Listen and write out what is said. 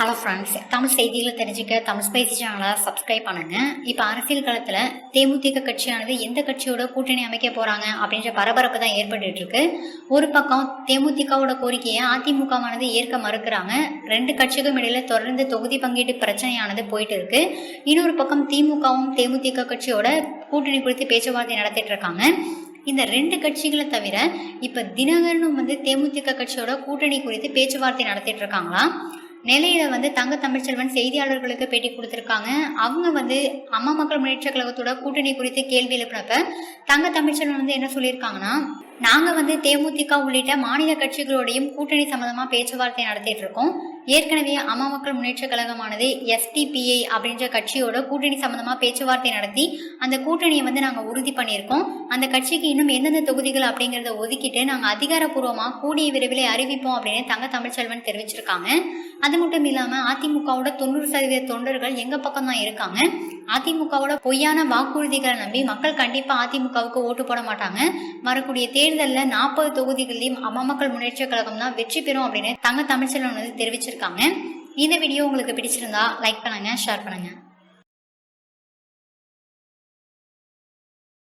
Hello friends Tamil செய்திகளை தெரிஞ்சுக்க Tamil spicy சேனலை சப்ஸ்கிரைப் பண்ணுங்க. இப்போ அரசியல் களத்தில் தேமுதிக கட்சியானது எந்த கட்சியோட கூட்டணி அமைக்க போறாங்க அப்படின்ற பரபரப்பு தான் ஏற்பட்டு இருக்கு. ஒரு பக்கம் தேமுதிகவோட கோரிக்கையை அதிமுகவானது ஏற்க மறுக்கிறாங்க. ரெண்டு கட்சிக்கும் இடையில தொடர்ந்து தொகுதி பங்கீட்டு பிரச்சனையானது போயிட்டு இருக்கு. இன்னொரு பக்கம் திமுகவும் தேமுதிக கட்சியோட கூட்டணி குறித்து பேச்சுவார்த்தை நடத்திட்டு இருக்காங்க. இந்த ரெண்டு கட்சிகளை தவிர இப்ப தினகரனும் வந்து தேமுதிக கட்சியோட கூட்டணி குறித்து பேச்சுவார்த்தை நடத்திட்டு இருக்காங்களா? நெல்லையில வந்து தங்க தமிழ்ச்செல்வன் செய்தியாளர்களுக்கு பேட்டி கொடுத்திருக்காங்க. அவங்க வந்து அம்மா மக்கள் முன்னேற்ற கழகத்தோட கூட்டணி குறித்து கேள்வி எழுப்பினப்ப தங்க தமிழ்ச்செல்வன் வந்து என்ன சொல்லியிருக்காங்கன்னா நாங்க வந்து தேமுதிக உள்ளிட்ட மாநில கட்சிகளோடையும் கூட்டணி சம்பந்தமா பேச்சுவார்த்தை நடத்திட்டு இருக்கோம். ஏற்கனவே அம்மா மக்கள் முன்னேற்ற கழகமானது எஸ்டிபிஐ அப்படின்ற கட்சியோட கூட்டணி சம்பந்தமா பேச்சுவார்த்தை நடத்தி அந்த கூட்டணியை வந்து நாங்க உறுதி பண்ணியிருக்கோம். அந்த கட்சிக்கு இன்னும் எந்தெந்த தொகுதிகள் அப்படிங்கறத ஒதுக்கிட்டு நாங்க அதிகாரப்பூர்வமா கூடிய விரைவில் அறிவிப்போம் அப்படின்னு தங்க தமிழ்ச்செல்வன் தெரிவிச்சிருக்காங்க. அது மட்டும் இல்லாம அதிமுகவோட தொண்ணூறு சதவீத தொண்டர்கள் எங்க பக்கம் தான் இருக்காங்க. அதிமுகவோட பொய்யான வாக்குறுதிகளை நம்பி மக்கள் கண்டிப்பா அதிமுகவுக்கு ஓட்டு போட மாட்டாங்க. வரக்கூடிய தேர்தலில் நாற்பது தொகுதிகளிலும் அம்மா மக்கள் முன்னேற்ற கழகம் தான் வெற்றி பெறும் அப்படின்னு தங்க தமிழ்ச்செல்வன் வந்து தெரிவிச்சிருக்காங்க. இந்த வீடியோ உங்களுக்கு பிடிச்சிருந்தா லைக் பண்ணுங்க ஷேர் பண்ணுங்க.